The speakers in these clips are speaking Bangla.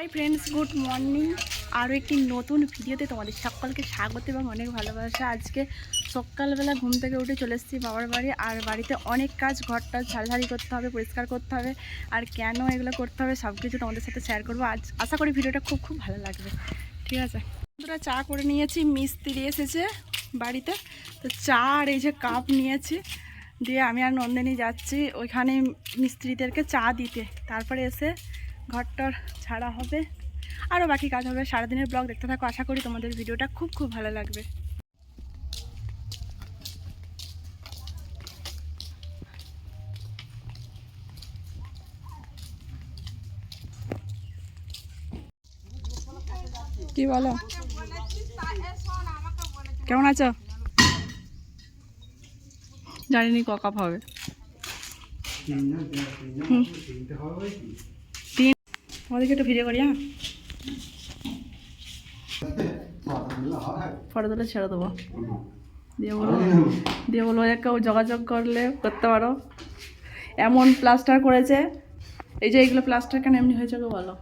হাই ফ্রেন্ডস গুড মর্নিং আরও একটি নতুন ভিডিওতে তোমাদের সকলকে স্বাগত এবং অনেক ভালোবাসা। আজকে সকালবেলা ঘুম থেকে উঠে চলে এসেছি বাবার বাড়ি, আর বাড়িতে অনেক কাজ ঘরটা ঝাড়ঝাড়ি করতে হবে, পরিষ্কার করতে হবে, আর কেন এগুলো করতে হবে সব কিছু তোমাদের সাথে শেয়ার করব। আজ আশা করি ভিডিওটা খুব খুব ভালো লাগবে। ঠিক আছে? বন্ধুরা, চা করে নিয়েছি, মিস্ত্রি এসেছে বাড়িতে। তো চা আর এই যে কাপ নিয়েছি, দিয়ে আমি আর নন্দিনী যাচ্ছি ওইখানে মিস্ত্রিদেরকে চা দিতে। তারপরে এসে ঘরটর ছাড়া হবে। আরও বাকি কাজ হবে। সারাদিনের ব্লগ দেখতে থাকো। আশা করি তোমাদের ভিডিওটা খুব খুব ভালো লাগবে। কি বলো? কেমন আছো? জানিনি ক কাপ হবে। হুম। আমাদেরকে একটু ভিডিও করি হ্যাঁ? ফটো তুলে ছেড়ে দেবো। দিয়ে বলব দিয়ে বলব কেউ যোগাযোগ করলে করতে পারো। এমন প্লাস্টার করেছে। এই যে এইগুলো প্লাস্টার কেন এমনি হয়েছে বলো।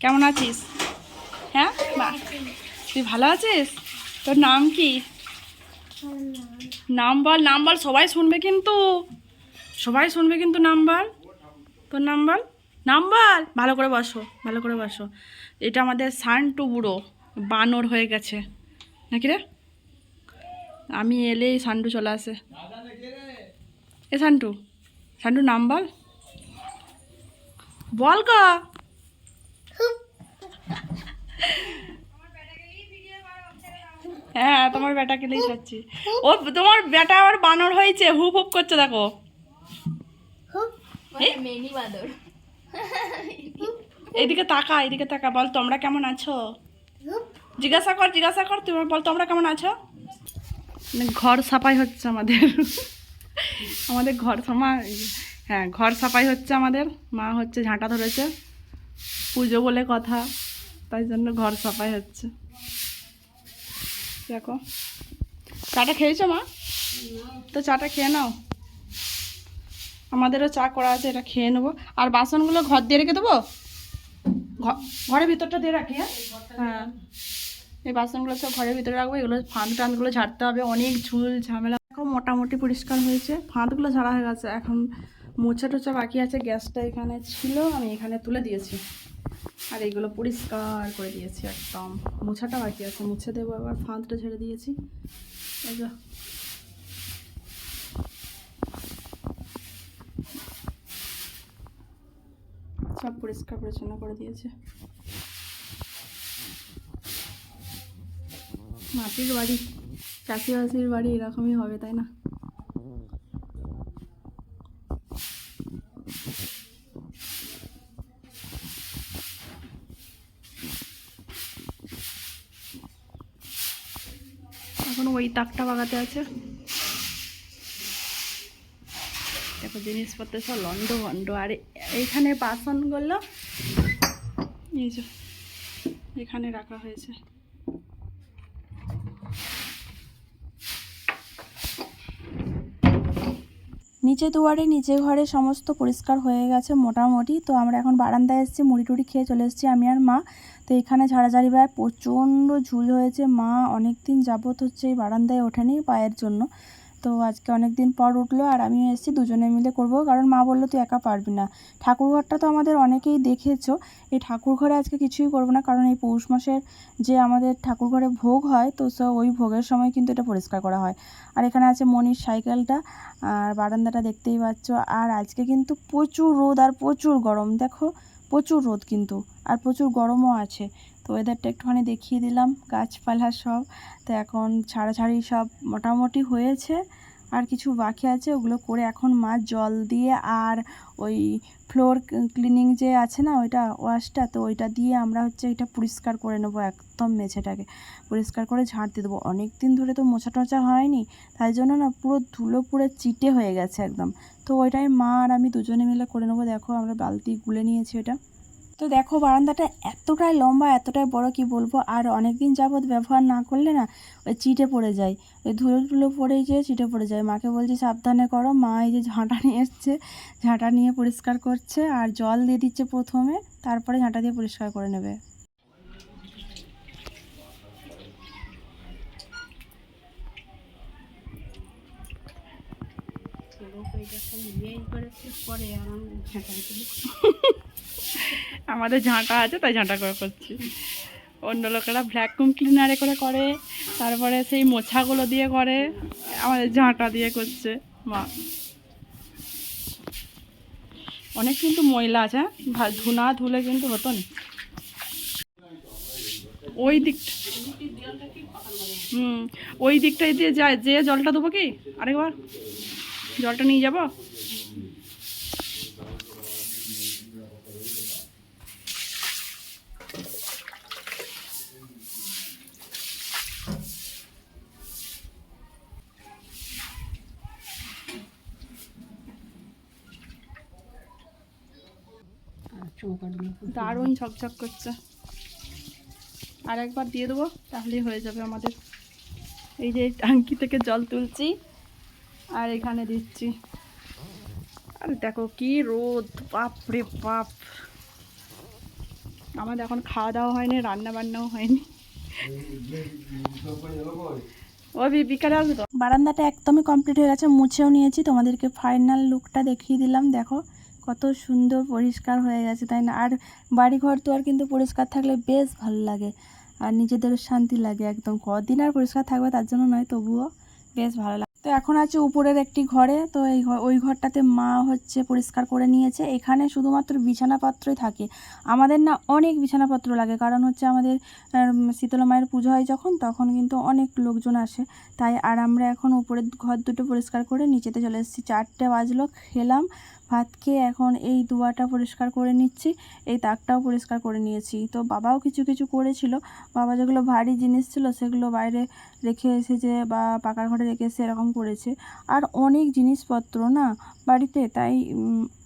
কেমন আছিস? হ্যাঁ? বাহ তুই ভালো আছিস? তোর নাম কি? নাম বল নাম বল, সবাই শুনবে কিন্তু। সবাই শুনবে কিন্তু নাম বল। তোর নাম বল? নাম বল! ভালো করে বসো, ভালো করে বসো। এটা আমাদের সান্টু বুড়ো, বানর হয়ে গেছে। নাকি রে? আমি এলেই সান্টু চলে আসে। এ সান্টু সান্টু নাম বল। বল গা! হ্যাঁ তোমার বেটাকে নিয়ে যাচ্ছি ও তোমার বেটা আবার বানর হয়েছে হুপ হুপ করছে দেখো। মেনি বাদর এইদিকে তাকা এইদিকে তাকা বল তোমরা কেমন আছো? জিজ্ঞাসা কর জিজ্ঞাসা কর তুমি বল তোমরা কেমন আছো? মানে ঘর সাফাই হচ্ছে আমাদের। আমাদের ঘর সামা হ্যাঁ ঘর সাফাই হচ্ছে আমাদের। মা হচ্ছে ঝাঁটা ধরেছে। পুজো বলে কথা। তাই জন্য ঘর সাফাই হচ্ছে। দেখো। চাটা খেয়েছো মা? তো চাটা খেয়ে নাও। আমাদেরও চা করা আছে, এটা খেয়ে নেব। আর বাসনগুলো ঘর দিয়ে রেখে দেবো? ঘরের ভিতরটা দিয়ে রাখি হ্যাঁ? হ্যাঁ। এই বাসনগুলো সব ঘরের ভিতরে রাখব, এগুলো ফাঁদ টাঁদগুলো ঝাড়তে হবে, অনেক ঝুল ঝামেলা। এখন মোটামুটি পরিষ্কার হয়েছে, ফাঁদগুলো ঝাড়া হয়ে গেছে। এখন মোছা টোচা বাকি আছে, গ্যাসটা এখানে ছিল, আমি এখানে তুলে দিয়েছি। আর এইগুলো পরিষ্কার করে দিয়েছি একদম। মোছাটা বাকি আছে, মুছে দেবো আবার ফাঁদটা ঝেড়ে দিয়েছি। সব পরিষ্কার পরিচ্ছন্ন করে দিয়েছে। মাটির বাড়ি, চাষিবাসির বাড়ি এরকমই হবে, তাই না? এখন ওই তাকটা বাগাতে আছে। দেখো জিনিসপত্র সব লন্ড ভন্ড। আর এইখানে বাসনগুলো এই যে, এখানে রাখা হয়েছে। নিচে দুয়ারে, নিচে ঘরে সমস্ত পরিষ্কার হয়ে গেছে মোটামুটি। তো আমরা এখন বারান্দায় এসেছি, মুড়ি টুড়ি খেয়ে চলে এসেছি, আমি আর মা। তো এখানে ঝাড়াঝাড়ি ভাই প্রচণ্ড ঝুল হয়েছে। মা অনেক দিন যাবত হচ্ছে এই বারান্দায় ওঠেনি পায়ের জন্য। তো আজকে অনেক দিন পর উঠল আর আমি এসেছি, দুজনে মিলে করব। কারণ মা বলল, তুই একা পারবি না। ঠাকুরঘরটা তো আমাদের অনেকেই দেখেছ। এই ঠাকুর ঘরে আজকে কিছুই করব না। কারণ এই পৌষ মাসের যে আমাদের ঠাকুর ঘরে ভোগ হয়, তো সো ওই ভোগের সময় কিন্তু এটা পরিষ্কার করা হয়। আর এখানে আছে মনির সাইকেলটা, আর বারান্দাটা দেখতেই পাচ্ছ। আর আজকে কিন্তু প্রচুর রোদ, আর প্রচুর গরম। দেখো, প্রচুর রোদ কিন্তু। আর প্রচুর গরমও আছে। তো ওয়েদারটা একটুখানি দেখিয়ে দিলাম, গাছপালা সব। তো এখন ছাড়াছাড়ি সব মোটামুটি হয়েছে, আর কিছু বাকি আছে, ওগুলো করে এখন মা জল দিয়ে আর ওই ফ্লোর ক্লিনিং যে আছে না, ওইটা ওয়াশটা তো ওইটা দিয়ে আমরা হচ্ছে এটা পরিষ্কার করে নেব একদম মেঝেটাকে। পরিষ্কার করে ঝাড় দিয়ে দেবো। অনেক দিন ধরে তো মোছা টোছা হয়নি, তাই জন্য না পুরো ধুলো পুরো চিটে হয়ে গেছে একদম। তো ওইটাই মা আর আমি দুজনে মিলে করে নেব। দেখো আমরা বালতি গুলে নিয়েছি ওটা তো দেখো, বারান্দাটা এতটাই লম্বা, এতটাই বড়, কি বলব? আর অনেক দিন যাবৎ ব্যবহার না করলে না, ওই চিটে পড়ে যায়। ওই ধুলো ধুলো পড়ে যে চিটে পড়ে যায়। মাকে বলছি, সাবধানে করো। মা এই যে ঝাঁটা নিয়ে এসছে, ঝাঁটা নিয়ে পরিষ্কার করছে আর জল দিয়ে দিচ্ছে প্রথমে, তারপরে ঝাঁটা দিয়ে পরিষ্কার করে নেবে। আমাদের ঝাঁটা আছে, তাই ঝাঁটা করে করছি। অন্য লোকেরা ভ্যাকুম ক্লিনারে করে করে, তারপরে সেই মোছাগুলো দিয়ে করে, আমাদের ঝাঁটা দিয়ে করছে, মা। অনেক কিন্তু ময়লা আছে হ্যাঁ? ধুনা ধুলে কিন্তু হতো না। ওই দিকটা হুম, ওই দিকটাই দিয়ে যায়, যে জলটা দেবো কি? আরেকবার। জলটা নিয়ে যাব? দারুণ ঝকঝক করছে। আর একবার দিয়ে দেবো তাহলেই হয়ে যাবে আমাদের। এই যে ট্যাঙ্কি থেকে জল তুলছি আর এখানে দিচ্ছি। আর দেখো কি রোদ বাপ রে বাপ। আমাদের এখন খাওয়া দাওয়া হয়নি রান্না বান্নাও হয়নি। ও বি- বিকালে আসবে তো? বারান্দাটা একদমই কমপ্লিট হয়ে গেছে মুছেও নিয়েছি তোমাদেরকে ফাইনাল লুকটা দেখিয়ে দিলাম দেখো। কত সুন্দর পরিষ্কার হয়ে গেছে তাই না? আর বাড়ি ঘর তো আর কিন্তু পরিষ্কার থাকলে বেশ ভালো লাগে আর নিজেদের শান্তি লাগে একদম। কদিন আর পরিষ্কার থাকবে তার জন্য নয় তবুও বেশ ভালো লাগে। তো এখন আছে উপরের একটি ঘরে তো এই ওই ঘরটাতে মা হচ্ছে পরিষ্কার করে নিয়েছে। এখানে শুধুমাত্র বিছানাপত্রই থাকে। আমাদের না অনেক বিছানাপত্র লাগে কারণ হচ্ছে আমাদের আম, শীতলা মায়ের পুজো হয় যখন তখন কিন্তু অনেক লোকজন আসে। তাই আর আমরা এখন উপরের ঘর দুটো পরিষ্কার করে নিচেতে চলে এসেছি। চারটে বাজলো খেলাম। ভাত খেয়ে এখন এই দুয়াটা পরিষ্কার করে নিচ্ছি, এই তাকটাও পরিষ্কার করে নিয়েছি। তো বাবাও কিছু কিছু করেছিল। বাবা যেগুলো ভারী জিনিস ছিল সেগুলো বাইরে রেখে এসেছে বা পাকার ঘরে রেখে এসে এরকম করেছে। আর অনেক জিনিসপত্র না বাড়িতে, তাই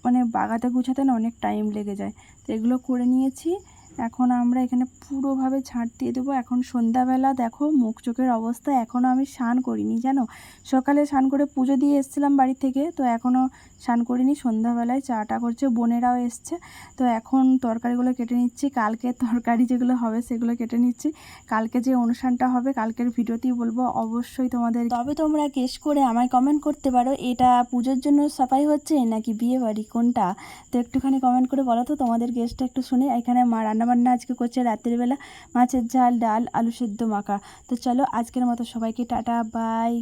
মানে বাগাতে গুছাতে না অনেক টাইম লেগে যায়। তো এগুলো করে নিয়েছি। এখন আমরা এখানে পুরোভাবে ঝাঁট দিয়ে দেবো। এখন সন্ধ্যাবেলা দেখো, মুখ চোখের অবস্থা এখনও আমি স্নান করিনি, জানো? সকালে স্নান করে পুজো দিয়ে এসেছিলাম বাড়ি থেকে, তো এখনও স্নান করিনি। সন্ধ্যাবেলায় চাটা করছে, বোনেরাও এসছে। তো এখন তরকারিগুলো কেটে নিচ্ছি। কালকে তরকারি যেগুলো হবে সেগুলো কেটে নিচ্ছি। কালকে যে অনুষ্ঠানটা হবে, কালকের ভিডিওতেই বলব অবশ্যই তোমাদের। তবে তোমরা গেস করে আমায় কমেন্ট করতে পারো, এটা পুজোর জন্য সাফাই হচ্ছে নাকি বিয়ে বাড়ি কোনটা? তো একটুখানি কমেন্ট করে বলো তো, তোমাদের গেস্টটা একটু শুনে। এখানে মা রান্নাবান্না আজকে করছে রাতের বেলা। মাছের ঝাল, ডাল, আলু সেদ্ধ, মাখা। তো চলো আজকের মতো সবাইকে টাটা, বাই।